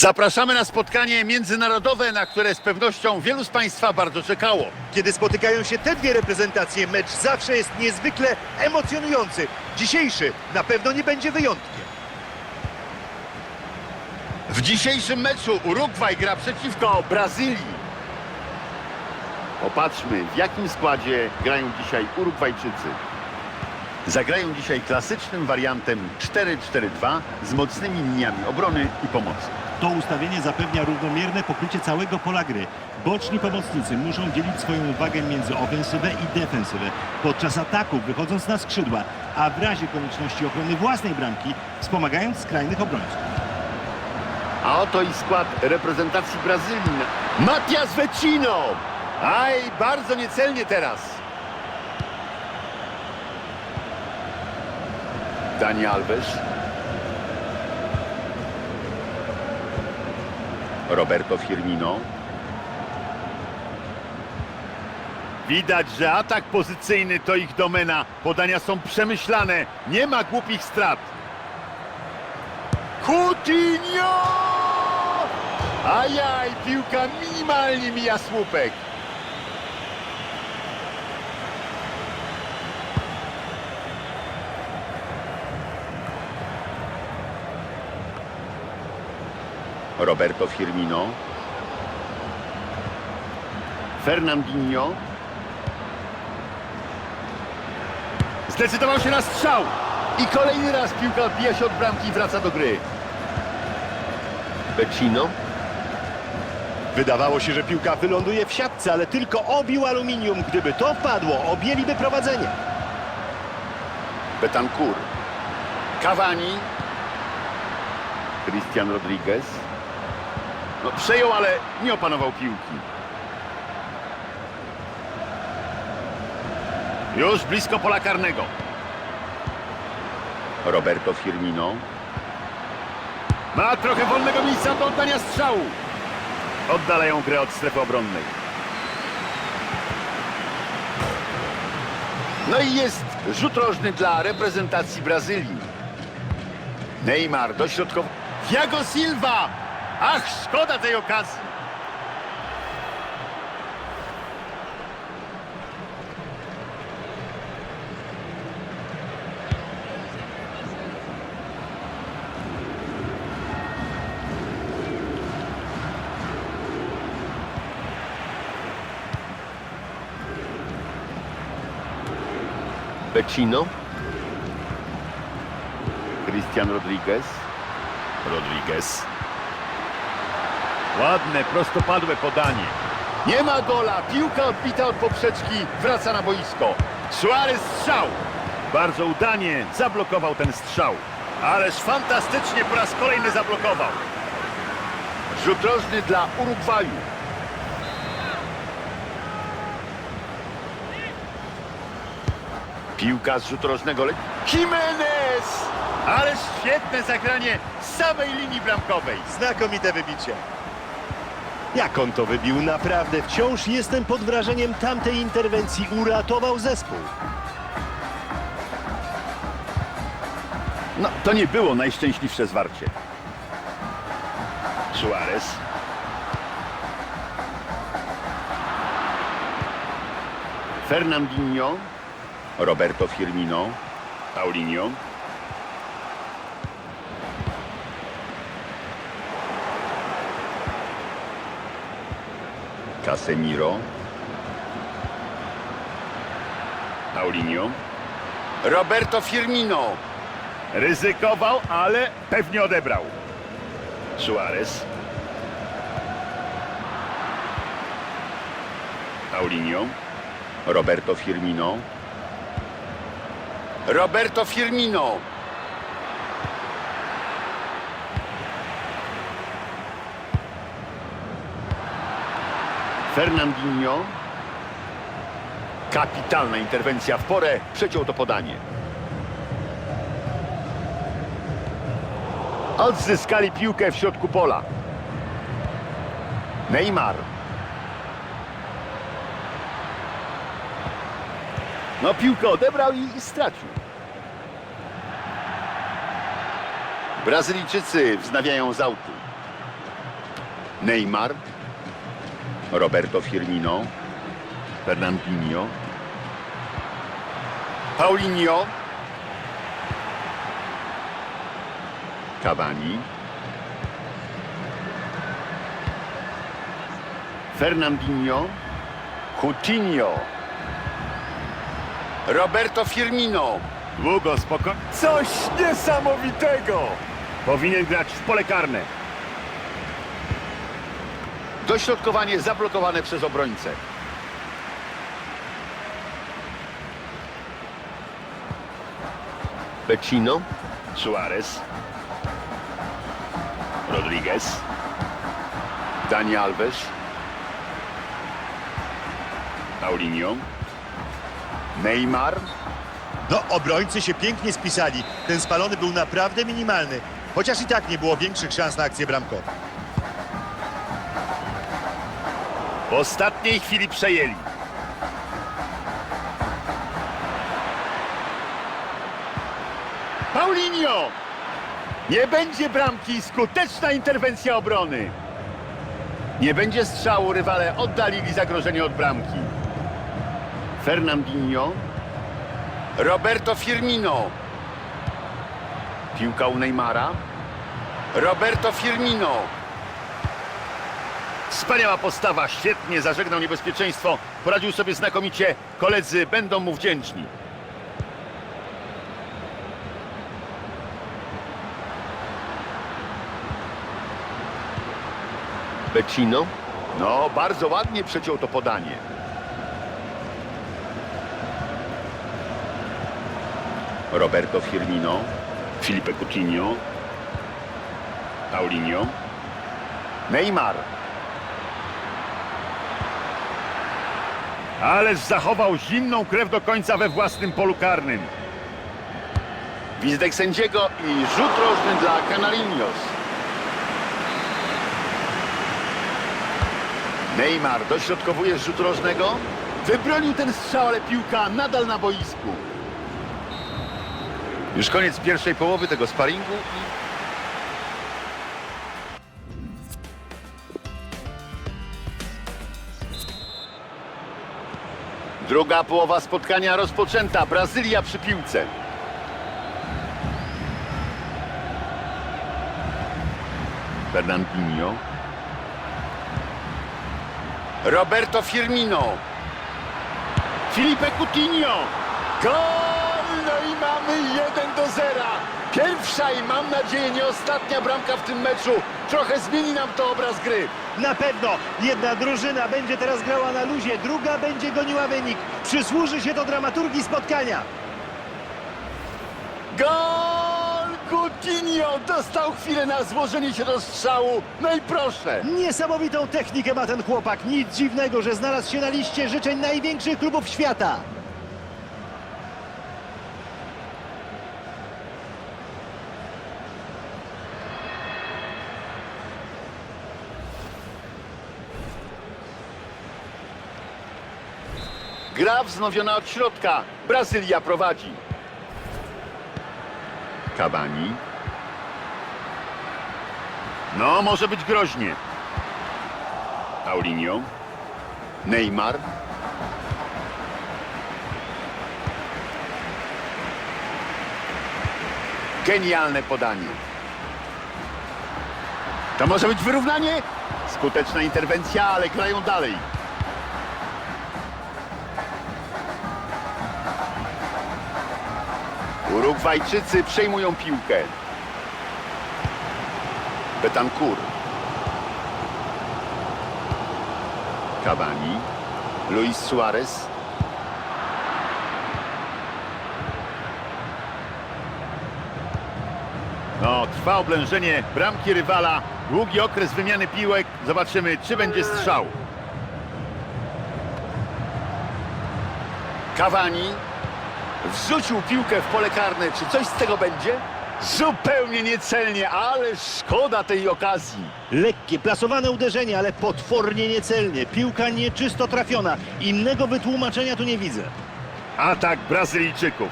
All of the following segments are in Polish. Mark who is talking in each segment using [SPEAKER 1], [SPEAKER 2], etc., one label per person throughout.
[SPEAKER 1] Zapraszamy na spotkanie międzynarodowe, na które z pewnością wielu z Państwa bardzo czekało.
[SPEAKER 2] Kiedy spotykają się te dwie reprezentacje, mecz zawsze jest niezwykle emocjonujący. Dzisiejszy na pewno nie będzie wyjątkiem.
[SPEAKER 1] W dzisiejszym meczu Urugwaj gra przeciwko Brazylii. Popatrzmy, w jakim składzie grają dzisiaj Urugwajczycy. Zagrają dzisiaj klasycznym wariantem 4-4-2 z mocnymi liniami obrony i pomocy.
[SPEAKER 3] To ustawienie zapewnia równomierne pokrycie całego pola gry. Boczni pomocnicy muszą dzielić swoją uwagę między ofensywę i defensywę, podczas ataku wychodząc na skrzydła, a w razie konieczności ochrony własnej bramki wspomagając skrajnych obrońców.
[SPEAKER 1] A oto i skład reprezentacji Brazylii. Matias Vecino! Aj, bardzo niecelnie teraz. Dani Alves. Roberto Firmino. Widać, że atak pozycyjny to ich domena. Podania są przemyślane. Nie ma głupich strat. Coutinho! Ajaj, piłka minimalnie mija słupek. Roberto Firmino. Fernandinho. Zdecydował się na strzał. I kolejny raz piłka odbija się od bramki i wraca do gry. Becino.
[SPEAKER 2] Wydawało się, że piłka wyląduje w siatce, ale tylko obił aluminium. Gdyby to wpadło, objęliby prowadzenie.
[SPEAKER 1] Betancourt. Cavani. Christian Rodriguez. No, przejął, ale nie opanował piłki. Już blisko pola karnego. Roberto Firmino. Ma trochę wolnego miejsca do oddania strzału. Oddalają grę od strefy obronnej. No i jest rzut rożny dla reprezentacji Brazylii. Neymar dośrodkowo. Thiago Silva! Ach, szkoda tej okazji. Becino. Christian Rodriguez. Rodriguez. Ładne, prostopadłe podanie. Nie ma gola. Piłka odbita od poprzeczki. Wraca na boisko. Suarez strzał. Bardzo udanie zablokował ten strzał. Ależ fantastycznie po raz kolejny zablokował. Rzut rożny dla Urugwaju. Piłka z rzutu rożnego le... Jimenez! Ależ świetne zagranie z samej linii bramkowej.
[SPEAKER 2] Znakomite wybicie. Jak on to wybił? Naprawdę wciąż jestem pod wrażeniem tamtej interwencji. Uratował zespół.
[SPEAKER 1] No, to nie było najszczęśliwsze zwarcie. Suarez. Fernandinho. Roberto Firmino. Paulinho. Casemiro. Paulinho. Roberto Firmino. Ryzykował, ale pewnie odebrał. Suarez. Paulinho. Roberto Firmino. Roberto Firmino. Fernandinho. Kapitalna interwencja w porę. Przeciął to podanie. Odzyskali piłkę w środku pola. Neymar. No piłkę odebrał i, stracił. Brazylijczycy wznawiają z autu. Neymar, Roberto Firmino, Fernandinho, Paulinho, Cavani, Fernandinho, Coutinho, Roberto Firmino. Długo, spoko... Coś niesamowitego! Powinien grać w pole karne. Dośrodkowanie zablokowane przez obrońcę.
[SPEAKER 2] Pecino,
[SPEAKER 1] Suarez. Rodriguez. Dani Alves. Paulinho. Neymar.
[SPEAKER 4] No, obrońcy się pięknie spisali. Ten spalony był naprawdę minimalny. Chociaż i tak nie było większych szans na akcję bramkową.
[SPEAKER 1] W ostatniej chwili przejęli. Paulinho! Nie będzie bramki, skuteczna interwencja obrony. Nie będzie strzału, rywale oddalili zagrożenie od bramki. Fernandinho. Roberto Firmino. Piłka u Neymara. Roberto Firmino. Wspaniała postawa, świetnie zażegnał niebezpieczeństwo, poradził sobie znakomicie, koledzy będą mu wdzięczni.
[SPEAKER 2] Pecino,
[SPEAKER 1] No, bardzo ładnie przeciął to podanie. Roberto Firmino, Felipe Coutinho, Paulinho, Neymar. Ależ zachował zimną krew do końca we własnym polu karnym. Gwizdek sędziego i rzut rożny dla Canarinos. Neymar dośrodkowuje z rzutu rożnego. Wybronił ten strzał, ale piłka nadal na boisku. Już koniec pierwszej połowy tego sparingu. Druga połowa spotkania rozpoczęta. Brazylia przy piłce. Fernandinho. Roberto Firmino. Felipe Coutinho. Gol! No i mamy 1 do 0. Pierwsza i mam nadzieję nie ostatnia bramka w tym meczu. Trochę zmieni nam to obraz gry.
[SPEAKER 3] Na pewno jedna drużyna będzie teraz grała na luzie, druga będzie goniła wynik. Przysłuży się to dramaturgii spotkania.
[SPEAKER 1] Gol! Coutinho dostał chwilę na złożenie się do strzału. No i proszę.
[SPEAKER 3] Niesamowitą technikę ma ten chłopak. Nic dziwnego, że znalazł się na liście życzeń największych klubów świata.
[SPEAKER 1] Gra wznowiona od środka. Brazylia prowadzi. Cavani. No, może być groźnie. Paulinho. Neymar. Genialne podanie. To może być wyrównanie? Skuteczna interwencja, ale grają dalej. Urugwajczycy przejmują piłkę. Betancourt. Cavani. Luis Suarez. No, trwa oblężenie bramki rywala. Długi okres wymiany piłek. Zobaczymy, czy będzie strzał. Cavani. Wrzucił piłkę w pole karne. Czy coś z tego będzie? Zupełnie niecelnie, ale szkoda tej okazji.
[SPEAKER 3] Lekkie, plasowane uderzenie, ale potwornie niecelnie. Piłka nieczysto trafiona. Innego wytłumaczenia tu nie widzę.
[SPEAKER 1] Atak Brazylijczyków.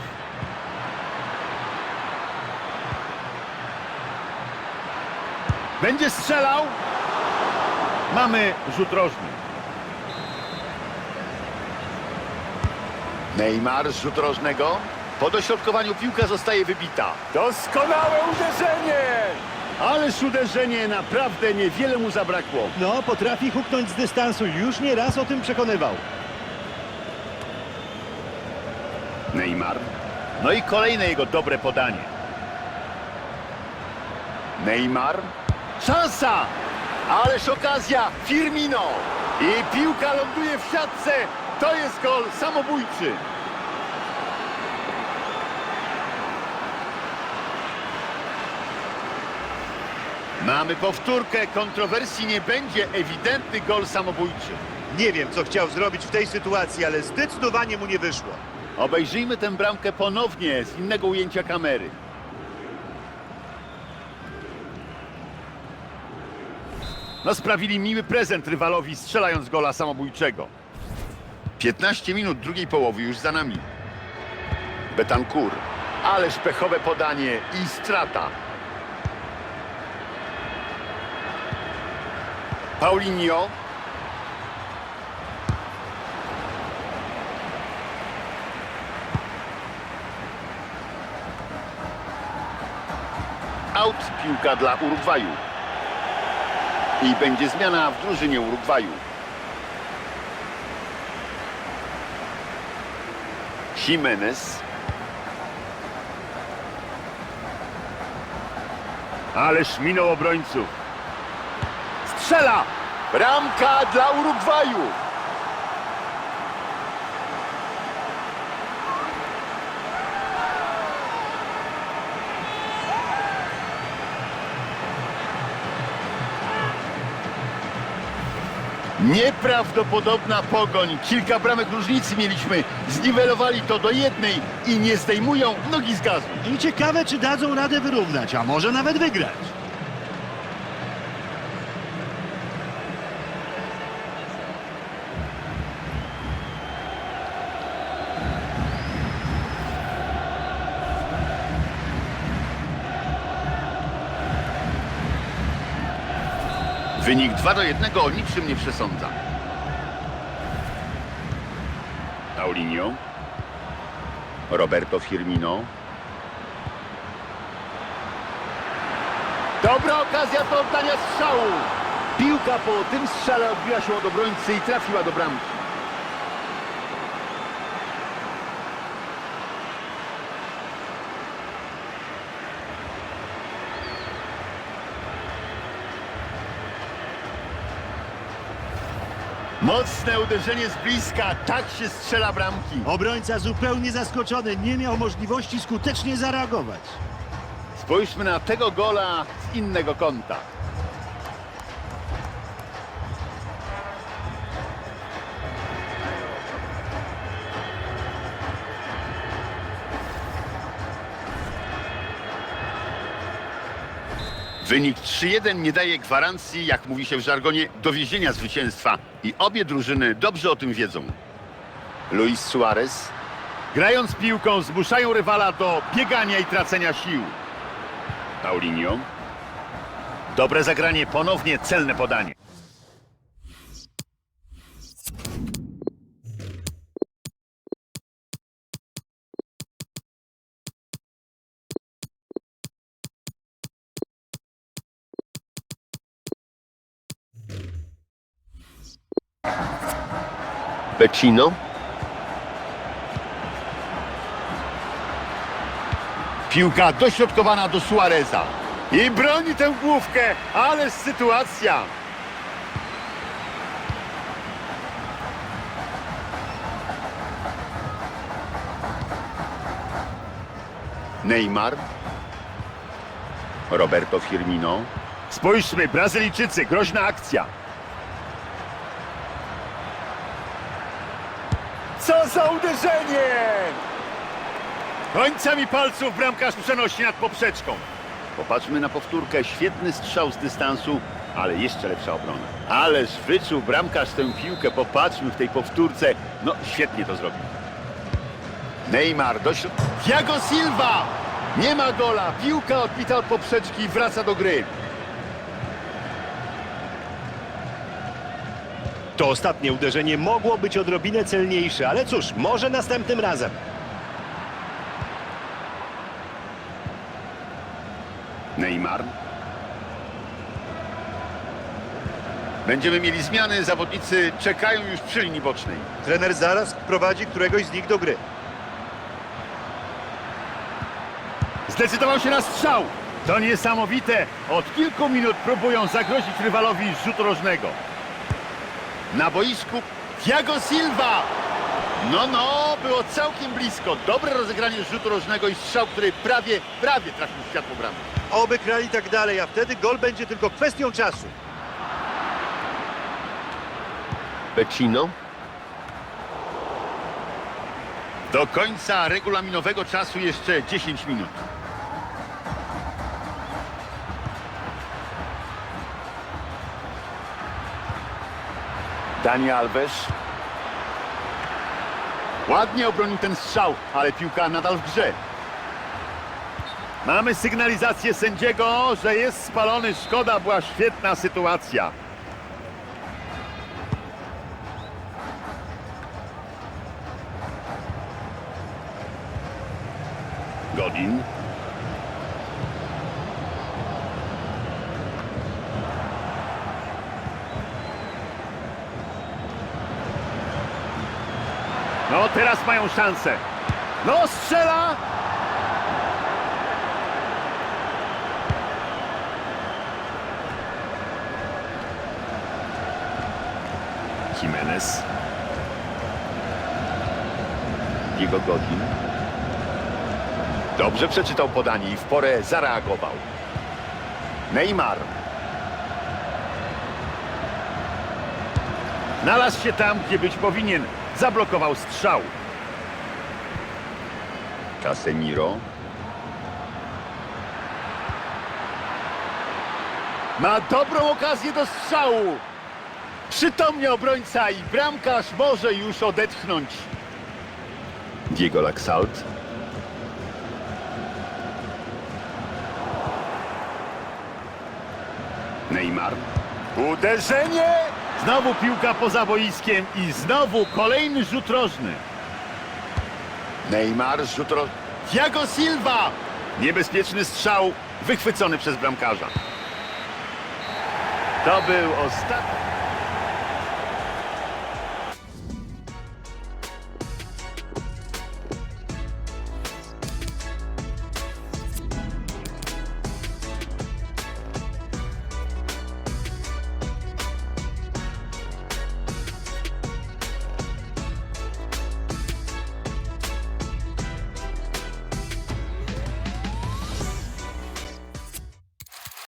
[SPEAKER 1] Będzie strzelał. Mamy rzut rożny. Neymar z rzutu rożnego. Po dośrodkowaniu piłka zostaje wybita.
[SPEAKER 5] Doskonałe uderzenie!
[SPEAKER 1] Ależ uderzenie naprawdę niewiele mu zabrakło.
[SPEAKER 2] No, potrafi huknąć z dystansu. Już nie raz o tym przekonywał.
[SPEAKER 1] Neymar. No i kolejne jego dobre podanie. Neymar. Szansa! Ależ okazja! Firmino! I piłka ląduje w siatce. To jest gol samobójczy. Mamy powtórkę. Kontrowersji nie będzie. Ewidentny gol samobójczy.
[SPEAKER 4] Nie wiem, co chciał zrobić w tej sytuacji, ale zdecydowanie mu nie wyszło.
[SPEAKER 1] Obejrzyjmy tę bramkę ponownie z innego ujęcia kamery. No sprawili miły prezent rywalowi strzelając gola samobójczego. 15 minut drugiej połowy już za nami. Betancourt. Ależ pechowe podanie i strata. Paulinho. Out piłka dla Urugwaju. I będzie zmiana w drużynie Urugwaju. Jimenez. Ależ minął obrońców. Strzela! Bramka dla Urugwaju. Nieprawdopodobna pogoń. Kilka bramek różnicy mieliśmy. Zniwelowali to do jednej i nie zdejmują nogi z gazu.
[SPEAKER 3] I ciekawe, czy dadzą radę wyrównać, a może nawet wygrać.
[SPEAKER 1] Wynik 2 do 1 o niczym nie przesądza. Paulinho. Roberto Firmino. Dobra okazja do oddania strzału. Piłka po tym strzale odbiła się od obrońcy i trafiła do bramki. Mocne uderzenie z bliska, tak się strzela bramki.
[SPEAKER 3] Obrońca zupełnie zaskoczony, nie miał możliwości skutecznie zareagować.
[SPEAKER 1] Spójrzmy na tego gola z innego kąta. Wynik 3-1 nie daje gwarancji, jak mówi się w żargonie, dowiezienia zwycięstwa i obie drużyny dobrze o tym wiedzą. Luis Suarez Grając piłką zmuszają rywala do biegania i tracenia sił. Paulinho. Dobre zagranie, ponownie celne podanie.
[SPEAKER 2] Becino.
[SPEAKER 1] Piłka dośrodkowana do Suareza. I broni tę główkę, ale sytuacja. Neymar. Roberto Firmino. Spójrzmy, Brazylijczycy, groźna akcja.
[SPEAKER 5] Co za uderzenie!
[SPEAKER 1] Końcami palców bramkarz przenosi nad poprzeczką. Popatrzmy na powtórkę. Świetny strzał z dystansu, ale jeszcze lepsza obrona. Ależ wyczuł bramkarz tę piłkę. Popatrzmy w tej powtórce. No, świetnie to zrobił. Neymar do środ- Thiago Silva! Nie ma gola. Piłka odbita od poprzeczki wraca do gry.
[SPEAKER 2] To ostatnie uderzenie mogło być odrobinę celniejsze, ale cóż, może następnym razem.
[SPEAKER 1] Neymar. Będziemy mieli zmiany, zawodnicy czekają już przy linii bocznej.
[SPEAKER 4] Trener zaraz wprowadzi któregoś z nich do gry.
[SPEAKER 1] Zdecydował się na strzał. To niesamowite. Od kilku minut próbują zagrozić rywalowi z rzutu rożnego. Na boisku Thiago Silva. No, no, było całkiem blisko. Dobre rozegranie rzutu rożnego i strzał, który prawie, prawie trafił w światło bramy.
[SPEAKER 4] Oby grali tak dalej, a wtedy gol będzie tylko kwestią czasu.
[SPEAKER 2] Pecino.
[SPEAKER 1] Do końca regulaminowego czasu jeszcze 10 minut. Dani Alves. Ładnie obronił ten strzał, ale piłka nadal w grze. Mamy sygnalizację sędziego, że jest spalony. Szkoda, była świetna sytuacja. Godin. No teraz mają szansę. No strzela! Jimenez. Diego Godin. Dobrze przeczytał podanie i w porę zareagował. Neymar. Znalazł się tam, gdzie być powinien. Zablokował strzał. Casemiro. Ma dobrą okazję do strzału. Przytomnie obrońca i bramkarz może już odetchnąć. Diego Laxalt. Neymar. Uderzenie! Znowu piłka poza boiskiem i znowu kolejny rzut rożny. Neymar, rzut rożny. Thiago Silva! Niebezpieczny strzał wychwycony przez bramkarza. To był ostatni...